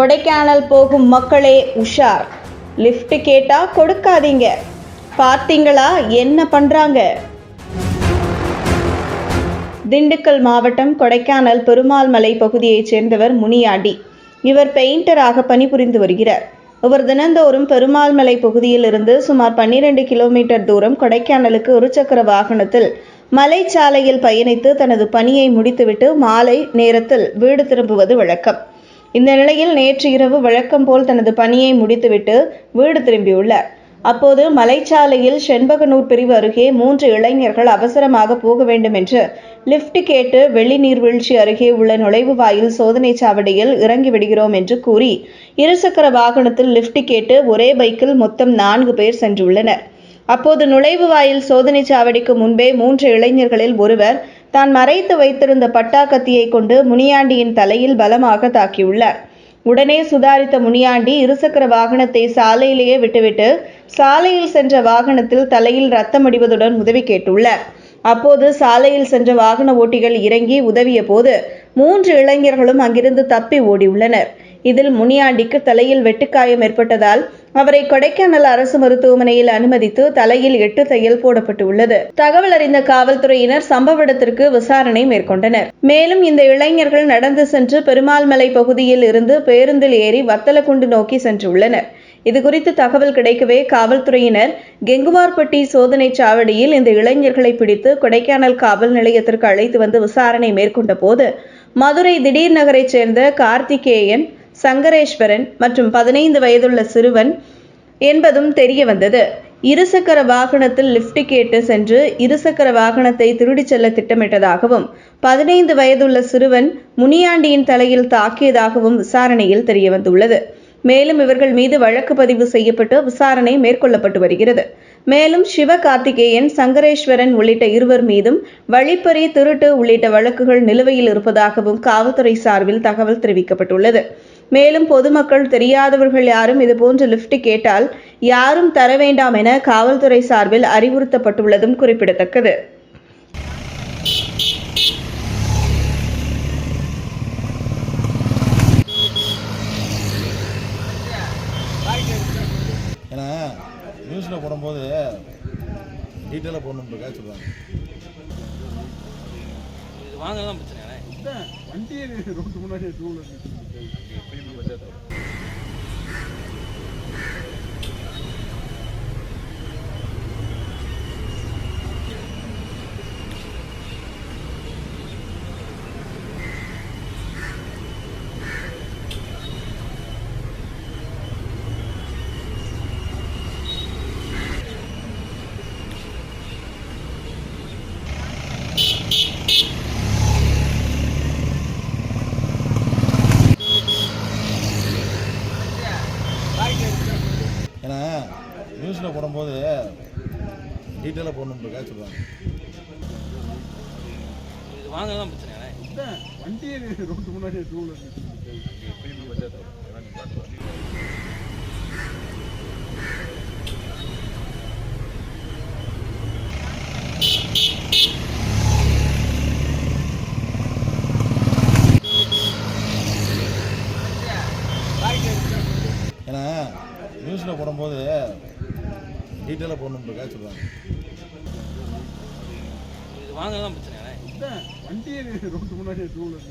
கொடைக்கானல் போகும் மக்களே உஷார். லிஃப்ட் கேட்டா கொடுக்காதீங்க. பார்த்தீங்களா? என்ன பண்றாங்க? திண்டுக்கல் மாவட்டம் கொடைக்கானல் பெருமாள் மலை பகுதியைச் சேர்ந்தவர் முனியாண்டி. இவர் பெயிண்டராக பணிபுரிந்து வருகிறார். இவர் தினந்தோறும் பெருமாள் மலை பகுதியில் இருந்து சுமார் 12 கிலோமீட்டர் தூரம் கொடைக்கானலுக்கு இருசக்கர வாகனத்தில் மலைச்சாலையில் பயணித்து தனது பணியை முடித்துவிட்டு மாலை நேரத்தில் வீடு திரும்புவது வழக்கம். இந்த நிலையில் நேற்று இரவு வழக்கம் போல் தனது பணியை முடித்துவிட்டு வீடு திரும்பியுள்ளார். அப்போது மலைச்சாலையில் செண்பகனூர் பிரிவு அருகே மூன்று இளைஞர்கள் அவசரமாக போக வேண்டும் என்று லிப்ட் கேட்டு வெள்ளி நீர்வீழ்ச்சி அருகே உள்ள நுழைவு வாயில் சோதனை சாவடியில் இறங்கி விடுகிறோம் என்று கூறி இருசக்கர வாகனத்தில் லிப்ட் கேட்டு ஒரே பைக்கில் மொத்தம் நான்கு பேர் சென்றுள்ளனர். அப்போது நுழைவு வாயில் சோதனை சாவடிக்கு முன்பே மூன்று இளைஞர்களில் ஒருவர் தான் மறைத்து வைத்திருந்த பட்டா கத்தியை கொண்டு முனியாண்டியின் தலையில் பலமாக தாக்கியுள்ளார். உடனே சுதாரித்த முனியாண்டி இருசக்கர வாகனத்தை சாலையிலேயே விட்டுவிட்டு சாலையில் சென்ற வாகனத்தில் தலையில் ரத்தம் அடிவதுடன் உதவி கேட்டுள்ளார். அப்போது சாலையில் சென்ற வாகன ஓட்டிகள் இறங்கி உதவிய போது மூன்று இளைஞர்களும் அங்கிருந்து தப்பி ஓடியுள்ளனர். இதில் முனியாண்டிக்கு தலையில் வெட்டுக்காயம் ஏற்பட்டதால் அவரை கொடைக்கானல் அரசு மருத்துவமனையில் அனுமதித்து தலையில் எட்டு தையல் போடப்பட்டுள்ளது. தகவல் அறிந்த காவல்துறையினர் சம்பவ இடத்திற்கு விசாரணை மேற்கொண்டனர். மேலும் இந்த இளைஞர்கள் நடந்து சென்று பெருமாள்மலை பகுதியில் இருந்து பேருந்தில் ஏறி வத்தலக்குண்டு நோக்கி சென்றுள்ளனர். இதுகுறித்து தகவல் கிடைக்கவே காவல்துறையினர் கெங்குவார்பட்டி சோதனை சாவடியில் இந்த இளைஞர்களை பிடித்து கொடைக்கானல் காவல் நிலையத்திற்கு அழைத்து வந்து விசாரணை மேற்கொண்ட போது மதுரை திடீர் நகரைச் சேர்ந்த கார்த்திகேயன் சங்கரேஸ்வரன் மற்றும் பதினைந்து வயதுள்ள சிறுவன் என்பதும் தெரிய வந்தது. இருசக்கர வாகனத்தில் லிப்ட் கேட்டு சென்று இருசக்கர வாகனத்தை திருடிச் செல்ல திட்டமிட்டதாகவும் பதினைந்து வயதுள்ள சிறுவன் முனியாண்டியின் தலையில் தாக்கியதாகவும் விசாரணையில் தெரியவந்துள்ளது மேலும் இவர்கள் மீது வழக்கு பதிவு செய்யப்பட்டு விசாரணை மேற்கொள்ளப்பட்டு வருகிறது. மேலும் சிவ கார்த்திகேயன் சங்கரேஸ்வரன் உள்ளிட்ட இருவர் மீதும் வழிப்பறி திருட்டு உள்ளிட்ட வழக்குகள் நிலுவையில் இருப்பதாகவும் காவல்துறை சார்பில் தகவல் தெரிவிக்கப்பட்டுள்ளது. மேலும் பொதுமக்கள் தெரியாதவர்கள் யாரும் இதுபோன்று லிஃப்ட் கேட்டால் யாரும் தர வேண்டாம் என காவல்துறை சார்பில் அறிவுறுத்தப்பட்டுள்ளதும் குறிப்பிடத்தக்கது. ஏன்னா நியூஸில் போடும்போது டீட்டெயிலாக போடணுன்றக்காக சொல்லுவாங்க. இது வாங்க தான் பிரச்சனை. வண்டியை ரோட்டு முன்னாடி டூ ஏன்னா நியூஸில் போடும்போது டீட்டெயிலாக போடணுன்றக்காக சொல்லுவாங்க. இது வாங்க தான் பிரச்சனை வண்டியே ரோட்டு முன்னாடி டூ ஏன்னா நியூஸில் போடும்போது டீட்டெயிலாக போடணுன்றக்காக சொல்கிறாங்க இது வாங்க தான் பிரச்சனை இல்லை வண்டியே ரோட்டு முன்னாடி டூ வீலர்